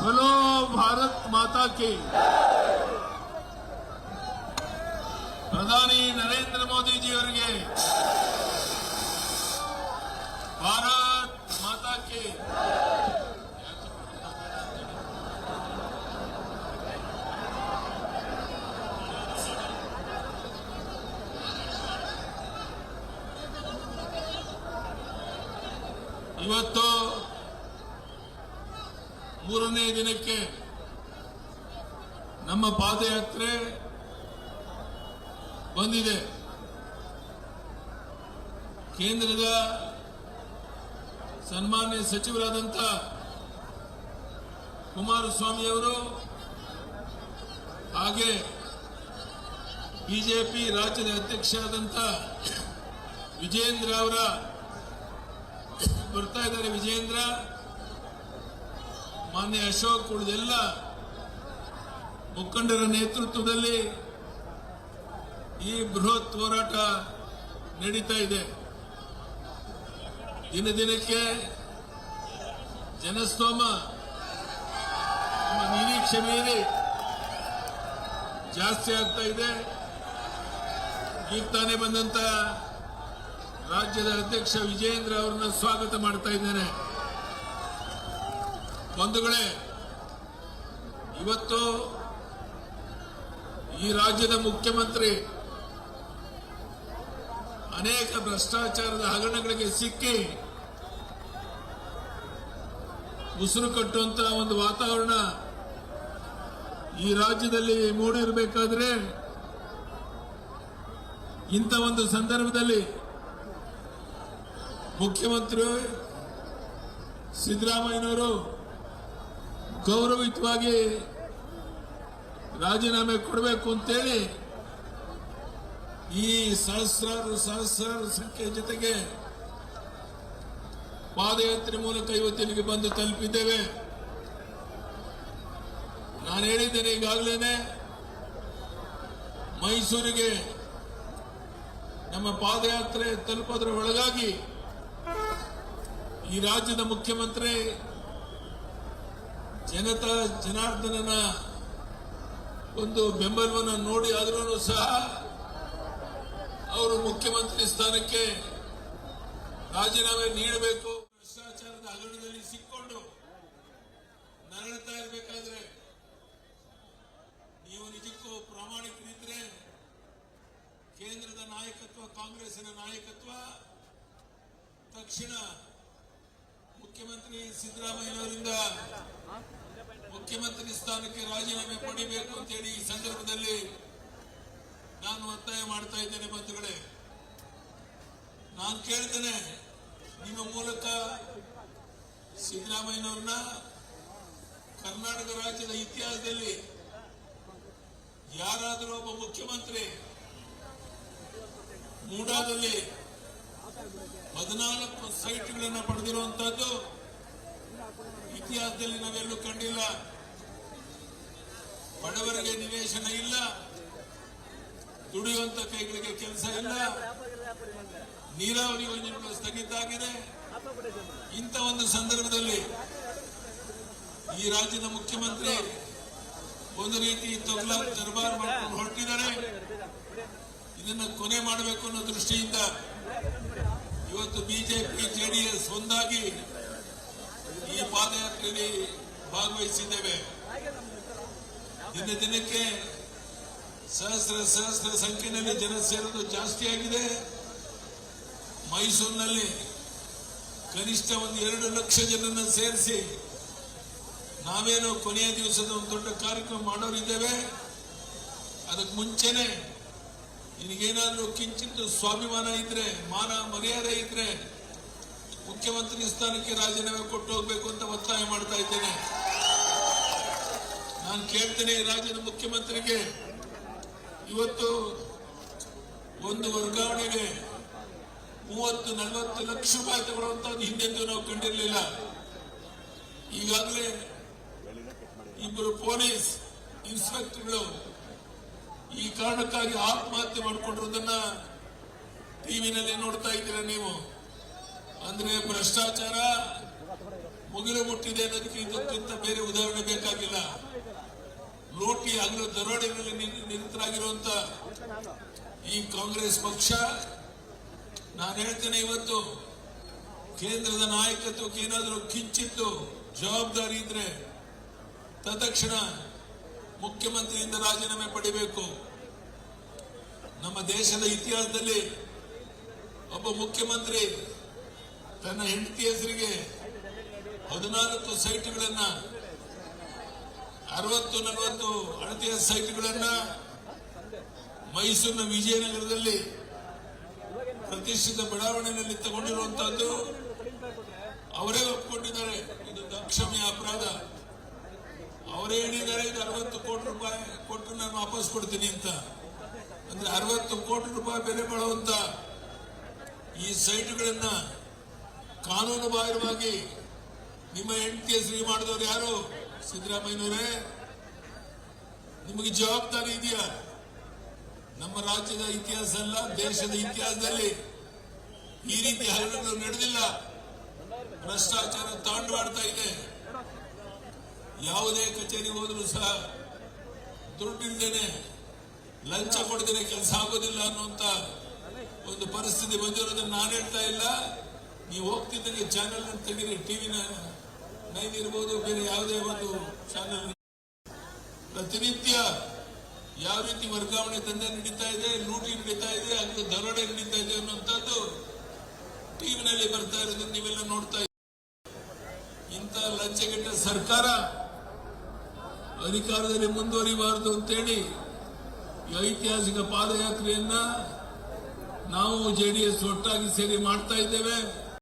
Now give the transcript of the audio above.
बोलो भारत माता की ಪ್ರಧಾನಿ ನರೇಂದ್ರ ಮೋದಿಜಿ ಅವರಿಗೆ ಭಾರತ್ ಮಾತಾ ಕಿ ಇವತ್ತು ಮೂರನೇ ದಿನಕ್ಕೆ ನಮ್ಮ ಪಾದಯಾತ್ರೆ ಬಂದಿದೆ. ಕೇಂದ್ರದ ಸನ್ಮಾನ್ಯ ಸಚಿವರಾದಂಥ ಕುಮಾರಸ್ವಾಮಿಯವರು ಹಾಗೆ ಬಿಜೆಪಿ ರಾಜ್ಯದ ಅಧ್ಯಕ್ಷರಾದಂಥ ವಿಜೇಂದ್ರ ಅವರ ಬರ್ತಾ ಇದ್ದಾರೆ. ವಿಜೇಂದ್ರ ಮಾನ್ಯ ಅಶೋಕ್ ಉಳಿದೆಲ್ಲ ಮುಖಂಡರ ನೇತೃತ್ವದಲ್ಲಿ ಈ ಬೃಹತ್ ಹೋರಾಟ ನಡೀತಾ ಇದೆ. ದಿನ ದಿನಕ್ಕೆ ಜನಸ್ತೋಮ ನಿರೀಕ್ಷೆ ಮೀರಿ ಜಾಸ್ತಿ ಆಗ್ತಾ ಇದೆ. ಈಗ ತಾನೇ ಬಂದಂತ ರಾಜ್ಯದ ಅಧ್ಯಕ್ಷ ವಿಜೇಂದ್ರ ಅವರನ್ನ ಸ್ವಾಗತ ಮಾಡ್ತಾ ಇದ್ದೇನೆ. ಬಂಧುಗಳೇ, ಇವತ್ತು ಈ ರಾಜ್ಯದ ಮುಖ್ಯಮಂತ್ರಿ ಅನೇಕ ಭ್ರಷ್ಟಾಚಾರದ ಹಗರಣಗಳಿಗೆ ಸಿಕ್ಕಿ ಉಸಿರು ಕಟ್ಟುವಂತ ಒಂದು ವಾತಾವರಣ ಈ ರಾಜ್ಯದಲ್ಲಿ ಮೂಡಿರಬೇಕಾದ್ರೆ ಇಂಥ ಒಂದು ಸಂದರ್ಭದಲ್ಲಿ ಮುಖ್ಯಮಂತ್ರಿ ಸಿದ್ದರಾಮಯ್ಯನವರು ಗೌರವಿತವಾಗಿ ರಾಜೀನಾಮೆ ಕೊಡಬೇಕು ಅಂತೇಳಿ ಈ ಸಹಸ್ರಾರು ಸಹಸ್ರಾರು ಸಂಖ್ಯೆ ಜೊತೆಗೆ ಪಾದಯಾತ್ರೆ ಮೂಲಕ ಇವತ್ತಿನಿಗೆ ಬಂದು ತಲುಪಿದ್ದೇವೆ. ನಾನು ಹೇಳಿದ್ದೇನೆ ಈಗಾಗಲೇ ಮೈಸೂರಿಗೆ ನಮ್ಮ ಪಾದಯಾತ್ರೆ ತಲುಪೋದ್ರ ಒಳಗಾಗಿ ಈ ರಾಜ್ಯದ ಮುಖ್ಯಮಂತ್ರಿ ಜನತಾ ಜನಾರ್ದನನ ಒಂದು ಬೆಂಬಲವನ್ನು ನೋಡಿ ಆದ್ರೂ ಸಹ ಅವರು ಮುಖ್ಯಮಂತ್ರಿ ಸ್ಥಾನಕ್ಕೆ ರಾಜೀನಾಮೆ ನೀಡಬೇಕು. ಭ್ರಷ್ಟಾಚಾರದ ಹಗರಣದಲ್ಲಿ ಸಿಕ್ಕೊಂಡು ನರಳುತ್ತಾ ಇರಬೇಕಾದ್ರೆ ನೀವು ನಿಜಕ್ಕೂ ಪ್ರಾಮಾಣಿಕರಿದ್ರೆ ಕೇಂದ್ರದ ನಾಯಕತ್ವ, ಕಾಂಗ್ರೆಸ್ಸಿನ ನಾಯಕತ್ವ, ತಕ್ಷಣ ಮುಖ್ಯಮಂತ್ರಿ ಸಿದ್ದರಾಮಯ್ಯನವರಿಂದ ಮುಖ್ಯಮಂತ್ರಿ ಸ್ಥಾನಕ್ಕೆ ರಾಜೀನಾಮೆ ಪಡಿಬೇಕು ಅಂತೇಳಿ ಈ ಸಂದರ್ಭದಲ್ಲಿ ನಾನು ಒತ್ತಾಯ ಮಾಡ್ತಾ ಇದ್ದೇನೆ ಬಂಧುಗಳೇ. ನಾನು ಕೇಳ್ತೇನೆ, ನಿಮ್ಮ ಮೂಲಕ ಸಿದ್ದರಾಮಯ್ಯನವ್ರನ್ನ ಕರ್ನಾಟಕ ರಾಜ್ಯದ ಇತಿಹಾಸದಲ್ಲಿ ಯಾರಾದರೂ ಒಬ್ಬ ಮುಖ್ಯಮಂತ್ರಿ ಮೂಡಾದಲ್ಲಿ ಹದಿನಾಲ್ಕು ಸೈಟ್ಗಳನ್ನು ಪಡೆದಿರುವಂತಹದ್ದು ಇತಿಹಾಸದಲ್ಲಿ ನಾವೆಲ್ಲೂ ಕಂಡಿಲ್ಲ. ಬಡವರಿಗೆ ನಿವೇಶನ ಇಲ್ಲ. ದುಡಿಯುವಂತ ಕೈಗಳಿಗೆ ಕೆಲಸ ಇಲ್ಲ. ನೀರಾವರಿ ಯೋಜನೆಗಳು ಸ್ಥಗಿತ ಆಗಿದೆ ಇಂಥ ಒಂದು ಸಂದರ್ಭದಲ್ಲಿ ಈ ರಾಜ್ಯದ ಮುಖ್ಯಮಂತ್ರಿ ಒಂದು ರೀತಿ ತೊಗಲ ದರ್ಬಾರ್ ಮಾಡ್ಕೊಂಡು ಹೊರಟಿದ್ದಾರೆ. ಇದನ್ನ ಕೊನೆ ಮಾಡಬೇಕು ಅನ್ನೋ ದೃಷ್ಟಿಯಿಂದ ಇವತ್ತು ಬಿಜೆಪಿ ಜೆಡಿಎಸ್ ಒಂದಾಗಿ ಈ ಪಾದಯಾತ್ರೆಯಲ್ಲಿ ಭಾಗವಹಿಸಿದ್ದೇವೆ. ದಿನ ದಿನಕ್ಕೆ ಸಹಸ್ರ ಸಹಸ್ರ ಸಂಖ್ಯೆಯಲ್ಲಿ ಜನ ಸೇರೋದು ಜಾಸ್ತಿ ಆಗಿದೆ. ಮೈಸೂರಿನಲ್ಲಿ ಕನಿಷ್ಠ ಒಂದು ಎರಡು ಲಕ್ಷ ಜನರನ್ನ ಸೇರಿಸಿ ನಾವೇನು ಕೊನೆಯ ದಿವಸದ ಒಂದು ದೊಡ್ಡ ಕಾರ್ಯಕ್ರಮ ಮಾಡೋರಿದ್ದೇವೆ. ಅದಕ್ಕೆ ಮುಂಚೆನೆ ನಿನಗೇನಾದ್ರೂ ಕಿಂಚಿತ್ತು ಸ್ವಾಭಿಮಾನ ಇದ್ರೆ, ಮಾನ ಮರ್ಯಾದೆ ಇದ್ರೆ ಮುಖ್ಯಮಂತ್ರಿ ಸ್ಥಾನಕ್ಕೆ ರಾಜೀನಾಮೆ ಕೊಟ್ಟು ಹೋಗ್ಬೇಕು ಅಂತ ಒತ್ತಾಯ ಮಾಡ್ತಾ ಇದ್ದೇನೆ. ನಾನು ಕೇಳ್ತೇನೆ ರಾಜ್ಯದ ಮುಖ್ಯಮಂತ್ರಿಗೆ, ಇವತ್ತು ಒಂದು ವರ್ಗಾವಣೆಗೆ ಮೂವತ್ತು ನಲವತ್ತು ಲಕ್ಷ ರೂಪಾಯಿ ತಗೊಳ್ಳುವಂತದ್ದು ಹಿಂದೆಂದು ನಾವು ಕಂಡಿರಲಿಲ್ಲ. ಈಗಾಗಲೇ ಇಬ್ಬರು ಪೊಲೀಸ್ ಇನ್ಸ್ಪೆಕ್ಟರ್ಗಳು ಈ ಕಾರಣಕ್ಕಾಗಿ ಆತ್ಮಹತ್ಯೆ ಮಾಡಿಕೊಂಡಿರೋದನ್ನ ಟಿವಿನಲ್ಲಿ ನೋಡ್ತಾ ಇದ್ದೀರಾ ನೀವು? ಅಂದ್ರೆ ಭ್ರಷ್ಟಾಚಾರ ಮುಗಿಲು ಮುಟ್ಟಿದೆ ಅನ್ನೋದಕ್ಕೆ ಇದಕ್ಕಿಂತ ಬೇರೆ ಉದಾಹರಣೆ ಬೇಕಾಗಿಲ್ಲ. ಲೋಟಿ ಹಗಲು ದರೋಡೆಗಳಲ್ಲಿ ನಿಂತರಾಗಿರುವಂತ ಈ ಕಾಂಗ್ರೆಸ್ ಪಕ್ಷ, ನಾನು ಹೇಳ್ತೇನೆ ಇವತ್ತು, ಕೇಂದ್ರದ ನಾಯಕತ್ವಕ್ಕೆ ಏನಾದರೂ ಕಿಂಚಿತ್ತು ಜವಾಬ್ದಾರಿ ಇದ್ರೆ ತತ್ಕ್ಷಣ ಮುಖ್ಯಮಂತ್ರಿಯಿಂದ ರಾಜೀನಾಮೆ ಪಡಿಬೇಕು. ನಮ್ಮ ದೇಶದ ಇತಿಹಾಸದಲ್ಲಿ ಒಬ್ಬ ಮುಖ್ಯಮಂತ್ರಿ ತನ್ನ ಹೆಂಡತಿ ಹೆಸರಿಗೆ ಹದಿನಾಲ್ಕು ಸೈಟ್ಗಳನ್ನ, ಅರವತ್ತು, ನಲವತ್ತು ಅಳತೆಯ ಸೈಟ್ಗಳನ್ನ ಮೈಸೂರಿನ ವಿಜಯನಗರದಲ್ಲಿ ಪ್ರತಿಷ್ಠಿತ ಬಡಾವಣೆಯಲ್ಲಿ ತಗೊಂಡಿರುವಂತಹದ್ದು ಅವರೇ ಒಪ್ಪಿಕೊಂಡಿದ್ದಾರೆ ಇದು ದಕ್ಷಮ್ಯ ಅಪರಾಧ. ಅವರೇ ಹೇಳಿದ್ದಾರೆ, ಇದು ಅರವತ್ತು ಕೋಟಿ ರೂಪಾಯಿ ಕೊಟ್ಟು ನಾನು ವಾಪಸ್ ಕೊಡ್ತೀನಿ ಅಂತ. ಅಂದ್ರೆ ಅರವತ್ತು ಕೋಟಿ ರೂಪಾಯಿ ಬೆಲೆ ಬಾಳುವಂತ ಈ ಸೈಟ್ಗಳನ್ನ ಕಾನೂನು ಬಾಹಿರವಾಗಿ ನಿಮ್ಮ ಹೆಂಡತಿ ಹೆಸರಿಗೆ ಮಾಡಿದವರು ಯಾರು? ಸಿದ್ದರಾಮಯ್ಯನವರೇ? ನಿಮಗೆ ಜವಾಬ್ದಾರಿ ಇದೆಯಾ? ನಮ್ಮ ರಾಜ್ಯದ ಇತಿಹಾಸ ಅಲ್ಲ, ದೇಶದ ಇತಿಹಾಸದಲ್ಲಿ ಈ ರೀತಿ ಹಗರಣಗಳು ನಡೆದಿಲ್ಲ. ಭ್ರಷ್ಟಾಚಾರ ತಾಂಡವಾಡ್ತಾ ಇದೆ. ಯಾವುದೇ ಕಚೇರಿ ಹೋದರೂ ಸಹ ದುಡ್ಡಿಲ್ದೇನೆ ಲಂಚ ಕೊಡದೇನೆ ಕೆಲಸ ಆಗೋದಿಲ್ಲ ಅನ್ನುವಂತ ಒಂದು ಪರಿಸ್ಥಿತಿ ಬಂದಿರೋದನ್ನ ನಾನು ಹೇಳ್ತಾ ಇಲ್ಲ. ನೀವು ಹೋಗ್ತಿದ್ದಂಗೆ ಅಂತ ತೆಗೀರಿ ಟಿವಿನ ನೈನ್ ಇರ್ಬೋದು, ಬೇರೆ ಯಾವುದೇ ಒಂದು ಚಾನಲ್ ಪ್ರತಿನಿತ್ಯ ಯಾವ ರೀತಿ ವರ್ಗಾವಣೆ ದಂಧೆ ನಡೀತಾ ಇದೆ, ಲೂಟಿ ನಡೀತಾ ಇದೆ ಅದು ದರೋಡೆ ನಡೀತಾ ಇದೆ ಅನ್ನುವಂಥದ್ದು ಟಿವಿನಲ್ಲಿ ಬರ್ತಾ ಇರೋದು ನೀವೆಲ್ಲ ನೋಡ್ತಾ ಇದ್ದೀರಿ. ಇಂಥ ಲಂಚಗೆಟ್ಟ ಸರ್ಕಾರ ಅಧಿಕಾರದಲ್ಲಿ ಮುಂದುವರಿಬಾರದು ಅಂತೇಳಿ ಈ ಐತಿಹಾಸಿಕ ಪಾದಯಾತ್ರೆಯನ್ನ ನಾವು ಜೆಡಿಎಸ್ ಒಟ್ಟಾಗಿ ಸೇರಿ ಮಾಡ್ತಾ ಇದ್ದೇವೆ.